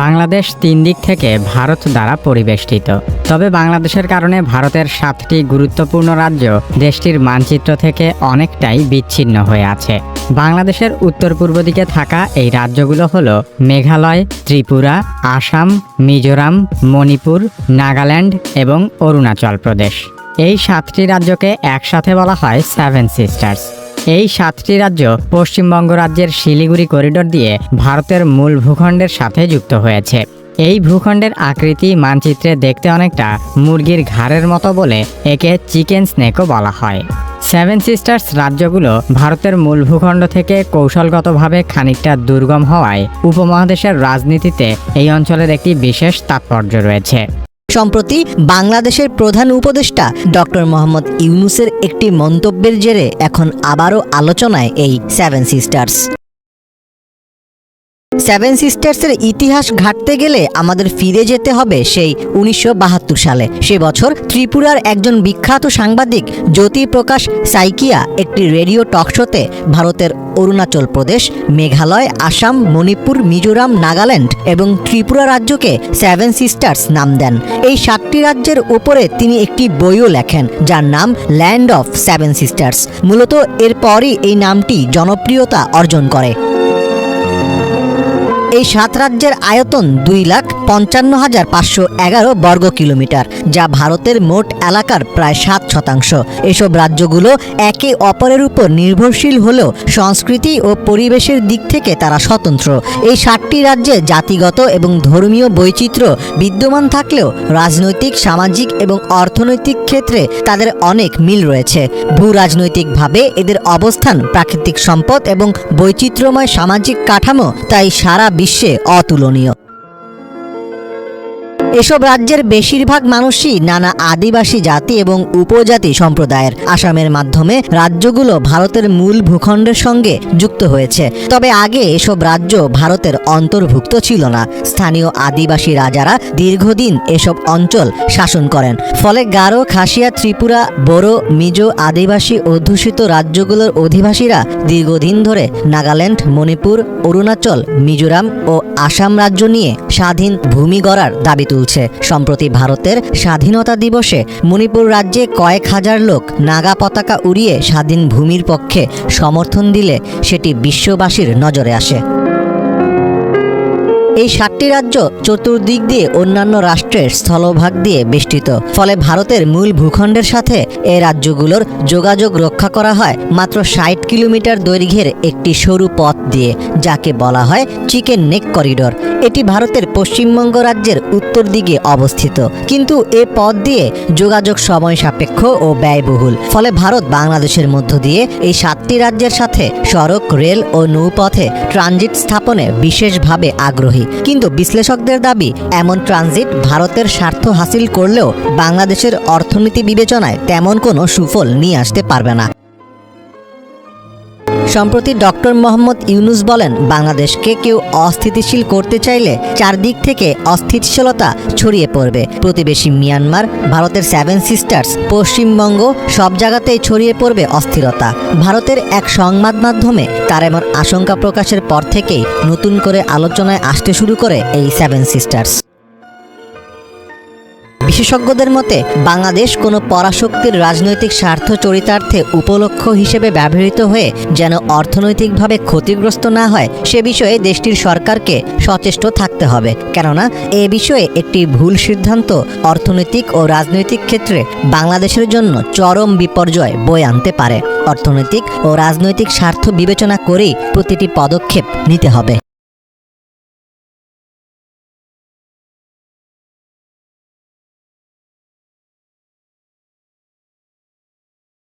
বাংলাদেশ তিন দিক থেকে ভারত দ্বারা পরিবেষ্টিত। তবে বাংলাদেশের কারণে ভারতের সাতটি গুরুত্বপূর্ণ রাজ্য দেশটির মানচিত্র থেকে অনেকটাই বিচ্ছিন্ন হয়ে আছে। বাংলাদেশের উত্তর পূর্ব দিকে থাকা এই রাজ্যগুলো হল মেঘালয়, ত্রিপুরা, আসাম, মিজোরাম, মণিপুর, নাগাল্যান্ড এবং অরুণাচল প্রদেশ। এই সাতটি রাজ্যকে একসাথে বলা হয় সেভেন সিস্টার্স। এই সাতটি রাজ্য পশ্চিমবঙ্গ রাজ্যের শিলিগুড়ি করিডোর দিয়ে ভারতের মূল ভূখণ্ডের সাথে যুক্ত হয়েছে। এই ভূখণ্ডের আকৃতি, মানচিত্রে দেখতে অনেকটা মুরগির ঘাড়ের মতো বলে একে চিকেন স্নেকও বলা হয়। সেভেন সিস্টার্স রাজ্যগুলো ভারতের মূল ভূখণ্ড থেকে কৌশলগতভাবে খানিকটা দুর্গম হওয়ায় উপমহাদেশের রাজনীতিতে এই অঞ্চলের একটি বিশেষ তাৎপর্য রয়েছে। সম্প্রতি বাংলাদেশের প্রধান উপদেষ্টা ডক্টর মোহাম্মদ ইউনুসের একটি মন্তব্যের জেরে এখন আবারও আলোচনায় এই সেভেন সিস্টার্স সেভেন সিস্টার্সের ইতিহাস ঘাটতে গেলে আমাদের ফিরে যেতে হবে সেই উনিশশো বাহাত্তর সালে। সে বছর ত্রিপুরার একজন বিখ্যাত সাংবাদিক জ্যোতি প্রকাশ সাইকিয়া একটি রেডিও টকশোতে ভারতের অরুণাচল প্রদেশ, মেঘালয়, আসাম, মণিপুর, মিজোরাম, নাগাল্যান্ড এবং ত্রিপুরা রাজ্যকে সেভেন সিস্টার্স নাম দেন। এই সাতটি রাজ্যের উপরে তিনি একটি বইও লেখেন, যার নাম ল্যান্ড অফ সেভেন সিস্টার্স মূলত এরপরই এই নামটি জনপ্রিয়তা অর্জন করে। এই সাত রাজ্যের আয়তন দুই লাখ পঞ্চান্ন হাজার পাঁচশো এগারো বর্গ কিলোমিটার, যা ভারতের মোট এলাকার প্রায় সাত শতাংশ। এসব রাজ্যগুলো একে অপরের উপর নির্ভরশীল হলেও সংস্কৃতি ও পরিবেশের দিক থেকে তারা স্বতন্ত্র। এই সাতটি রাজ্যে জাতিগত এবং ধর্মীয় বৈচিত্র্য বিদ্যমান থাকলেও রাজনৈতিক, সামাজিক এবং অর্থনৈতিক ক্ষেত্রে তাদের অনেক মিল রয়েছে। ভূ রাজনৈতিকভাবে এদের অবস্থান প্রাকৃতিক সম্পদ এবং বৈচিত্র্যময় সামাজিক কাঠামো, তাই সারা বিশ্বে অতুলনীয়। এসব রাজ্যের বেশিরভাগ মানুষই নানা আদিবাসী জাতি এবং উপজাতি সম্প্রদায়ের। আসামের মাধ্যমে রাজ্যগুলো ভারতের মূল ভূখণ্ডের সঙ্গে যুক্ত হয়েছে। তবে আগে এসব রাজ্য ভারতের অন্তর্ভুক্ত ছিল না। স্থানীয় আদিবাসী রাজারা দীর্ঘদিন এসব অঞ্চল শাসন করেন। ফলে গারো, খাসিয়া, ত্রিপুরা বড়ো মিজো আদিবাসী অধ্যুষিত রাজ্যগুলোর অধিবাসীরা দীর্ঘদিন ধরে নাগাল্যান্ড, মণিপুর, অরুণাচল, মিজোরাম ও আসাম রাজ্য নিয়ে স্বাধীন ভূমি গড়ার দাবি তুলছে সম্প্রতি ভারতের স্বাধীনতা দিবসে মণিপুর রাজ্যে কয়েক হাজার লোক নাগা পতাকা উড়িয়ে স্বাধীন ভূমির পক্ষে সমর্থন দিলে সেটি বিশ্ববাসীর নজরে আসে। এই সাতটি রাজ্য চতুর্দিক দিয়ে অন্যান্য রাষ্ট্রের স্থলভাগ দিয়ে বেষ্টিত। ফলে ভারতের মূল ভূখণ্ডের সাথে এই রাজ্যগুলোর যোগাযোগ রক্ষা করা হয় মাত্র ষাট কিলোমিটার দৈর্ঘ্যের একটি সরু পথ দিয়ে, যাকে বলা হয় চিকেন নেক করিডোর। এটি ভারতের পশ্চিমবঙ্গ রাজ্যের উত্তর দিকে অবস্থিত। কিন্তু এ পথ দিয়ে যোগাযোগ সময় সাপেক্ষ ও ব্যয়বহুল। ফলে ভারত বাংলাদেশের মধ্য দিয়ে এই সাতটি রাজ্যের সাথে সড়ক, রেল ও নৌপথে ট্রানজিট স্থাপনে বিশেষভাবে আগ্রহী কিন্তু বিশ্লেষকদের দাবি, এমন ট্রানজিট ভারতের স্বার্থ হাসিল করলেও বাংলাদেশের অর্থনীতি বিবেচনায় তেমন কোনো সুফল নিয়ে আসতে পারবে না। সম্প্রতি ডক্টর মোহাম্মদ ইউনুস বলেন, বাংলাদেশকে কেউ অস্থিতিশীল করতে চাইলে চারদিক থেকে অস্থিতিশীলতা ছড়িয়ে পড়বে। প্রতিবেশী মিয়ানমার, ভারতের সেভেন সিস্টার্স পশ্চিমবঙ্গ সব জায়গাতেই ছড়িয়ে পড়বে অস্থিরতা। ভারতের এক সংবাদ মাধ্যমে তার এমন আশঙ্কা প্রকাশের পর থেকেই নতুন করে আলোচনায় আসতে শুরু করে এই সেভেন সিস্টার্স বিশেষজ্ঞদের মতে, বাংলাদেশ কোনো পরাশক্তির রাজনৈতিক স্বার্থ চরিতার্থে উপলক্ষ হিসেবে ব্যবহৃত হয়ে যেন অর্থনৈতিকভাবে ক্ষতিগ্রস্ত না হয়, সে বিষয়ে দেশটির সরকারকে সচেষ্ট থাকতে হবে। কেননা, এ বিষয়ে একটি ভুল সিদ্ধান্ত অর্থনৈতিক ও রাজনৈতিক ক্ষেত্রে বাংলাদেশের জন্য চরম বিপর্যয় বয়ে আনতে পারে। অর্থনৈতিক ও রাজনৈতিক স্বার্থ বিবেচনা করেই প্রতিটি পদক্ষেপ নিতে হবে।